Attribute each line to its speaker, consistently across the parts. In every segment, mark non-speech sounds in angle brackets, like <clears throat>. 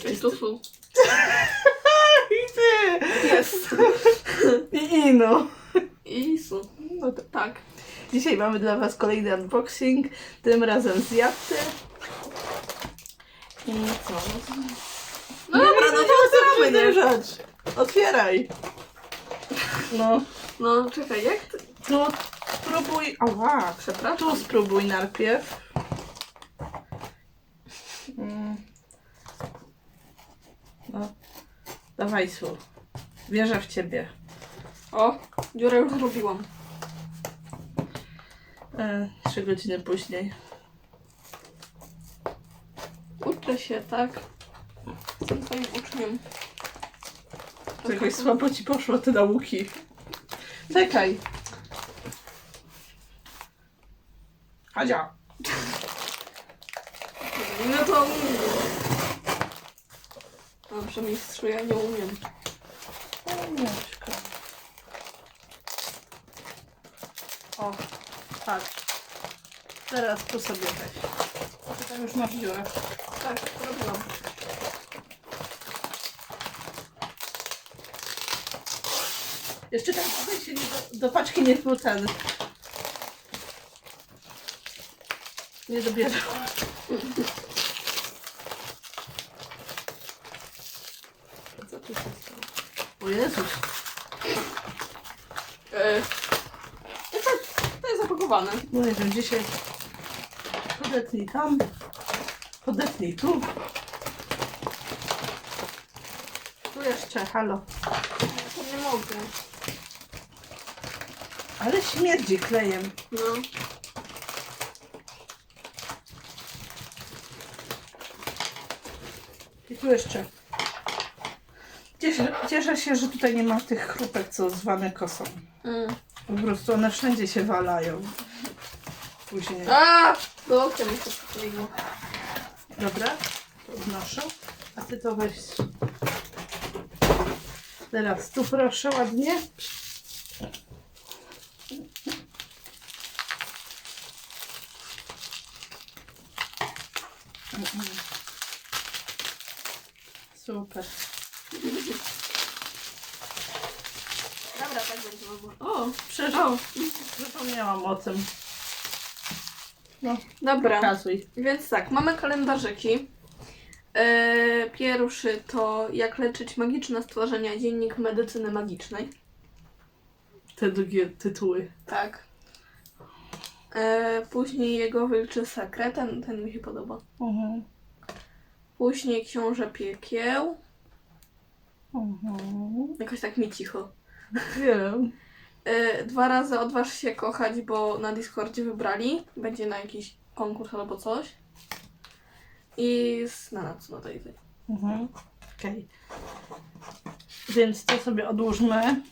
Speaker 1: Cześć.
Speaker 2: Cześć. <laughs>
Speaker 1: I ty!
Speaker 2: Jest. <laughs>
Speaker 1: I Inu.
Speaker 2: I są.
Speaker 1: No to
Speaker 2: Tak.
Speaker 1: Dzisiaj mamy dla Was kolejny unboxing, tym razem z Jaty. I co?
Speaker 2: No dobra, no to otwieramy, nie?
Speaker 1: rzecz. Otwieraj. No,
Speaker 2: No czekaj, jak ty...
Speaker 1: tu spróbuj. Ała,
Speaker 2: Przepraszam.
Speaker 1: tu spróbuj najpierw. Mm. No, dawaj su. Wierzę w Ciebie.
Speaker 2: O, dziurę już zrobiłam.
Speaker 1: E, trzy godziny później.
Speaker 2: Uczę się, tak? Jestem twoim uczniem.
Speaker 1: Jakoś słabo Ci poszło te nauki. Czekaj. Hadzia.
Speaker 2: No to. Dobrze, mistrzu, ja nie umiem.
Speaker 1: Aniuszka. O, patrz. Teraz tu sobie weź. Ty tam już masz dziurę.
Speaker 2: Tak, robiłam.
Speaker 1: Jeszcze tam tutaj się do, do paczki nie ten. Nie dobierze.
Speaker 2: Co tu się stało?
Speaker 1: O Jezus.
Speaker 2: E, to, to jest zapakowane.
Speaker 1: No nie wiem, dzisiaj podetnij tam, podetnij tu. Tu jeszcze, halo.
Speaker 2: Ja to nie mogę.
Speaker 1: Ale śmierdzi klejem.
Speaker 2: No.
Speaker 1: I tu jeszcze. Cieszę, cieszę się, że tutaj nie ma tych chrupek, co zwane kosą.
Speaker 2: Mm.
Speaker 1: Po prostu one wszędzie się walają. Później.
Speaker 2: A! Do okna mi się.
Speaker 1: Dobra, to odnoszę. A ty to weź. Teraz tu proszę ładnie. Super.
Speaker 2: Dobra, tak będzie. O! O!
Speaker 1: zapomniałam o tym. No,
Speaker 2: Dobra.
Speaker 1: pokazuj.
Speaker 2: Więc tak, mamy kalendarzyki. E, pierwszy to jak leczyć magiczne stworzenia, dziennik medycyny magicznej.
Speaker 1: Te drugie tytuły.
Speaker 2: Tak. E, później jego wilczy sekret, ten, ten mi się podoba.
Speaker 1: Mhm.
Speaker 2: Później książę piekieł.
Speaker 1: Mhm.
Speaker 2: Jakoś tak mi cicho.
Speaker 1: Wiem.
Speaker 2: E, dwa razy odważ się kochać, bo na Discordzie wybrali. Będzie na jakiś konkurs albo coś. I z Nanatsu no to jest.
Speaker 1: Mhm. Okej. Więc to sobie odłóżmy.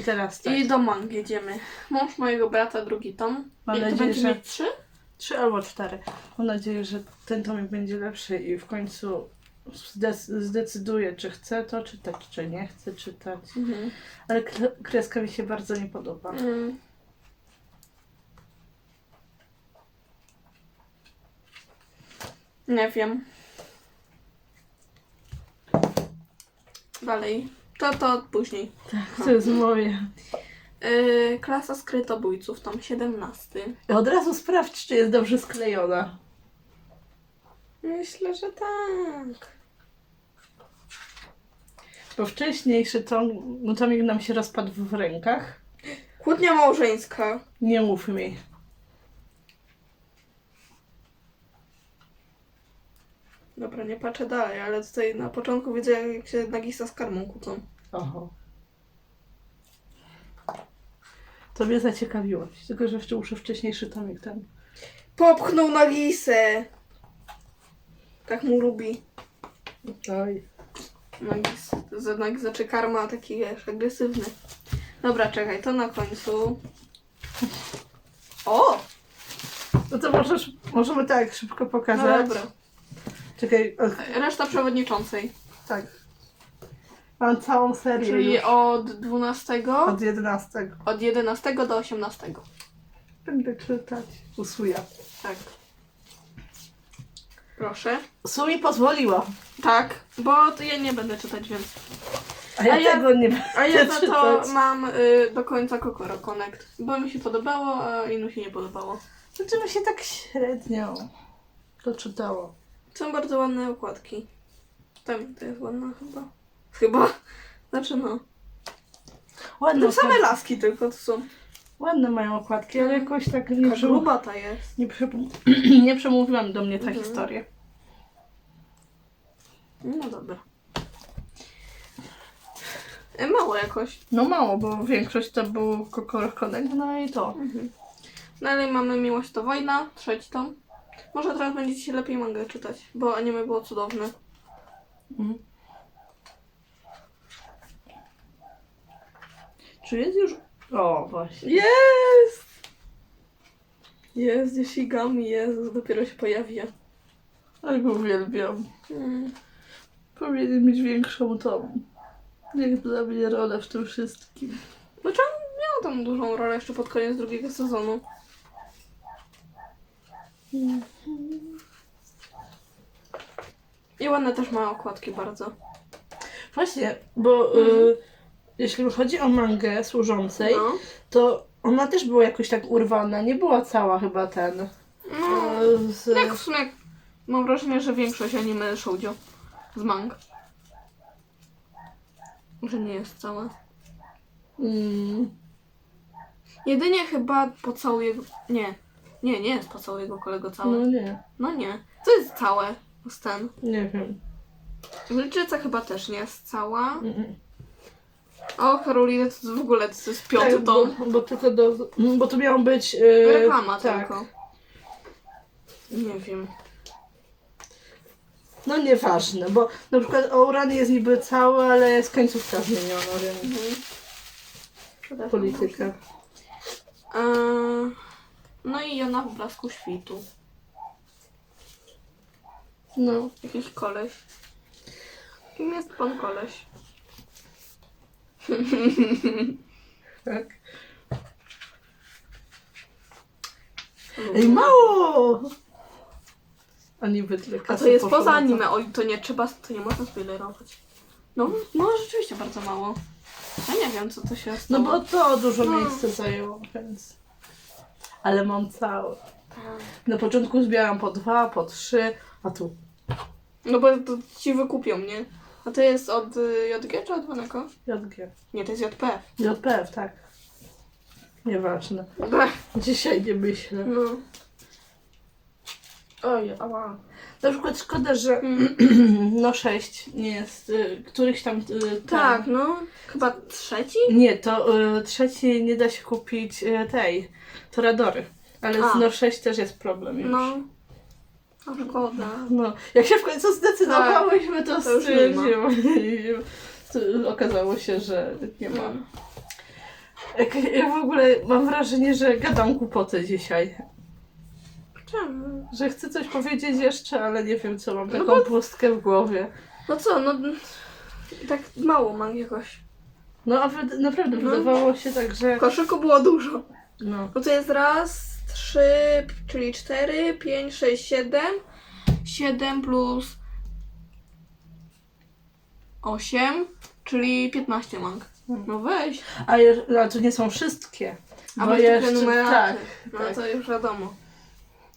Speaker 1: I teraz tak.
Speaker 2: I do mang jedziemy. Mąż mojego brata, drugi tom.
Speaker 1: Mam
Speaker 2: to
Speaker 1: nadzieję,
Speaker 2: będzie
Speaker 1: że-
Speaker 2: mieć trzy?
Speaker 1: Trzy albo cztery. Mam nadzieję, że ten tomik będzie lepszy i w końcu zdecyduje, czy chce to czytać, czy nie chce czytać.
Speaker 2: Mhm.
Speaker 1: Ale kre- kreska mi się bardzo nie podoba.
Speaker 2: Mm. Nie wiem. Dalej. To to później.
Speaker 1: To jest moje.
Speaker 2: Yy, klasa skrytobójców, tom 17.
Speaker 1: Od razu sprawdź, czy jest dobrze sklejona.
Speaker 2: Myślę, że tak.
Speaker 1: Bo wcześniejszy tom, no tomik nam się rozpadł w rękach.
Speaker 2: Kłótnia małżeńska.
Speaker 1: Nie mów mi.
Speaker 2: Dobra, nie patrzę dalej, ale tutaj na początku widzę, jak się Nagisa z karmą kłócą.
Speaker 1: Oho. To mnie zaciekawiłość. Tylko, że jeszcze muszę wcześniejszy tomik ten.
Speaker 2: Popchnął Nagisę! Tak mu lubi.
Speaker 1: Oj.
Speaker 2: To Nagis znaczy karma taki wiesz, agresywny. Dobra, czekaj, to na końcu. O!
Speaker 1: No to możesz, możemy tak szybko
Speaker 2: No
Speaker 1: pokazać.
Speaker 2: dobra.
Speaker 1: Czekaj, o,
Speaker 2: Reszta przewodniczącej.
Speaker 1: tak. Mam całą serię
Speaker 2: Czyli
Speaker 1: już.
Speaker 2: od 12,
Speaker 1: Od 11.
Speaker 2: od 11 do 18.
Speaker 1: Będę czytać. Usuję.
Speaker 2: Tak. Proszę.
Speaker 1: Sumi pozwoliła.
Speaker 2: Tak, bo to ja nie będę czytać, więc.
Speaker 1: A ja,
Speaker 2: ja-
Speaker 1: tego nie
Speaker 2: A ja
Speaker 1: będę
Speaker 2: za to
Speaker 1: czytać.
Speaker 2: mam y, do końca Kokoro Connect, bo mi się podobało, a innym się nie podobało.
Speaker 1: Znaczy mi się tak średnio to czytało.
Speaker 2: Są bardzo ładne okładki. Tam to jest ładna chyba. Chyba. Znaczy no.
Speaker 1: Ładne,
Speaker 2: No same
Speaker 1: okładki.
Speaker 2: laski tylko to są.
Speaker 1: Ładne mają okładki, ale jakoś tak nie,
Speaker 2: Jaka
Speaker 1: przemu...
Speaker 2: gruba ta jest.
Speaker 1: nie, przemu... <clears throat> nie przemówiłam do mnie ta
Speaker 2: Mhm.
Speaker 1: historia.
Speaker 2: No dobra. E, Mało jakoś.
Speaker 1: No mało, bo większość to był Kokoro Connect, no i to.
Speaker 2: Dalej mamy Miłość to wojna, trzeci tom. Może teraz będziecie się lepiej mangę czytać, bo anime było cudowne.
Speaker 1: Mhm. Czy jest już... O, właśnie.
Speaker 2: Jest! Jest, Yoshigami, Jezus, dopiero się pojawia.
Speaker 1: Ale go uwielbiam.
Speaker 2: Mm.
Speaker 1: Powinien mieć większą tą. Jak dla mnie rolę w tym wszystkim.
Speaker 2: Znaczy on miał tam dużą rolę jeszcze pod koniec drugiego sezonu. I ładne też ma okładki bardzo.
Speaker 1: Właśnie, bo y, jeśli chodzi o mangę służącej,
Speaker 2: No.
Speaker 1: to ona też była jakoś tak urwana. Nie była cała chyba ten.
Speaker 2: no.
Speaker 1: y, z,
Speaker 2: Jak w sumie mam wrażenie, że większość anime shoujo z mang. Że nie jest cała.
Speaker 1: mm,
Speaker 2: Jedynie chyba pocałuj jego... Nie. Nie, nie jest pocałuj jego kolego
Speaker 1: no
Speaker 2: całe.
Speaker 1: nie,
Speaker 2: No nie. To jest całe. Stan.
Speaker 1: nie wiem.
Speaker 2: Wilczyca chyba też nie jest cała.
Speaker 1: Mm,
Speaker 2: O, Karolina to w ogóle to jest piąty
Speaker 1: tak, bo,
Speaker 2: tom.
Speaker 1: bo tylko do. Bo to miało być. y,
Speaker 2: Reklama
Speaker 1: tak.
Speaker 2: tylko. Nie wiem.
Speaker 1: No nieważne, bo na przykład Ouran jest niby cały, ale jest końcówka zmieniona, więc
Speaker 2: Mhm.
Speaker 1: polityka.
Speaker 2: Eee, no i Jona w blasku świtu.
Speaker 1: No.
Speaker 2: Jakiś koleś. Kim jest pan koleś? <laughs>
Speaker 1: Tak. Ej, mało! A niby tyle
Speaker 2: A
Speaker 1: kasy
Speaker 2: to jest
Speaker 1: poszło
Speaker 2: poza
Speaker 1: na
Speaker 2: anime. Oj, to nie trzeba, to nie można spoilerować. No, no rzeczywiście bardzo mało. Ja nie wiem, co to się
Speaker 1: No
Speaker 2: stało.
Speaker 1: bo to dużo
Speaker 2: No.
Speaker 1: miejsca zajęło, więc... Ale mam całe.
Speaker 2: Tak.
Speaker 1: Na początku zbieram po dwa, po trzy, a tu...
Speaker 2: No bo to ci wykupią, nie? A to jest od y, JG czy od Waneko?
Speaker 1: JG.
Speaker 2: Nie, to jest JPF.
Speaker 1: JPF, tak. Nieważne. Dzisiaj nie myślę.
Speaker 2: No.
Speaker 1: Oj, ała. Na przykład szkoda, że
Speaker 2: Mm. <clears throat>
Speaker 1: no 6 nie jest, y, któryś tam... Y, tam.
Speaker 2: Tak, no. Chyba trzeci?
Speaker 1: Nie, to y, trzeci nie da się kupić y, tej, Toradory. Ale
Speaker 2: A.
Speaker 1: z No 6 też jest problem już.
Speaker 2: No. A szkoda.
Speaker 1: No, jak się w końcu zdecydowałyśmy, to,
Speaker 2: Tak. To już nie ma.
Speaker 1: stwierdziłam. <laughs> To Okazało się, że nie ma.
Speaker 2: Mm.
Speaker 1: Jak, ja w ogóle mam wrażenie, że gadam głupoty dzisiaj.
Speaker 2: Czemu?
Speaker 1: Że chcę coś powiedzieć jeszcze, ale nie wiem co mam,
Speaker 2: No
Speaker 1: taką
Speaker 2: bo-
Speaker 1: pustkę w głowie.
Speaker 2: No co, no. Tak mało mam jakoś.
Speaker 1: No a wy, naprawdę
Speaker 2: No.
Speaker 1: wydawało się tak, że...
Speaker 2: W koszyku było dużo.
Speaker 1: No.
Speaker 2: No to jest raz, trzy, czyli cztery, pięć, sześć, siedem. Siedem plus osiem, czyli piętnaście mang. No weź.
Speaker 1: A, je, a to nie są wszystkie.
Speaker 2: A
Speaker 1: Bo
Speaker 2: bo
Speaker 1: jeszcze-
Speaker 2: prenumeraty.
Speaker 1: tak,
Speaker 2: No
Speaker 1: tak.
Speaker 2: to już wiadomo.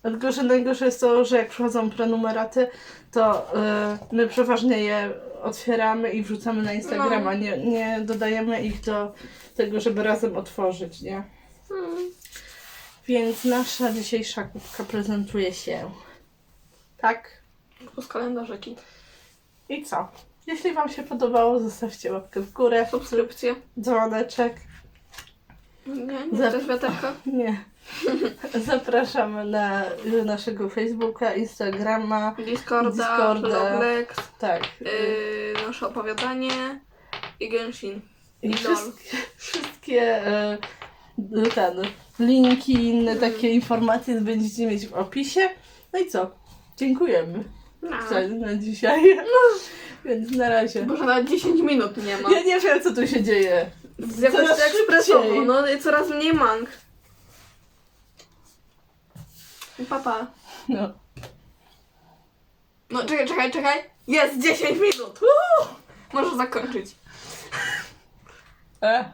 Speaker 1: Tylko, że najgorsze jest to, że jak przychodzą prenumeraty, to y, my przeważnie je otwieramy i wrzucamy na Instagrama.
Speaker 2: No.
Speaker 1: Nie, nie dodajemy ich do tego, żeby razem otworzyć, nie?
Speaker 2: Hmm.
Speaker 1: Więc nasza dzisiejsza kubka prezentuje się tak.
Speaker 2: Plus kalendarzyki.
Speaker 1: I co? Jeśli Wam się podobało, zostawcie łapkę w górę,
Speaker 2: Subskrypcje.
Speaker 1: dzwoneczek.
Speaker 2: Nie, nie,
Speaker 1: Za-
Speaker 2: to jest wiaterka. <laughs>
Speaker 1: Nie. <laughs> Zapraszamy na naszego Facebooka, Instagrama.
Speaker 2: Discorda,
Speaker 1: Discorda.
Speaker 2: Roblex,
Speaker 1: Tak.
Speaker 2: yy, nasze opowiadanie i Genshin.
Speaker 1: I
Speaker 2: lol.
Speaker 1: wszystkie, wszystkie e, ten, linki i inne
Speaker 2: Mm.
Speaker 1: takie informacje będziecie mieć w opisie. No i co? Dziękujemy
Speaker 2: No.
Speaker 1: na dzisiaj. <laughs> Więc na razie.
Speaker 2: Może nawet 10 minut nie ma.
Speaker 1: Ja nie wiem, co tu się dzieje.
Speaker 2: Z jakoś
Speaker 1: Coraz
Speaker 2: ekspresowo, no i coraz mniej mang. Papa.
Speaker 1: No.
Speaker 2: No czekaj, czekaj, czekaj. Jest 10 minut! Uhu! Możesz zakończyć.
Speaker 1: E.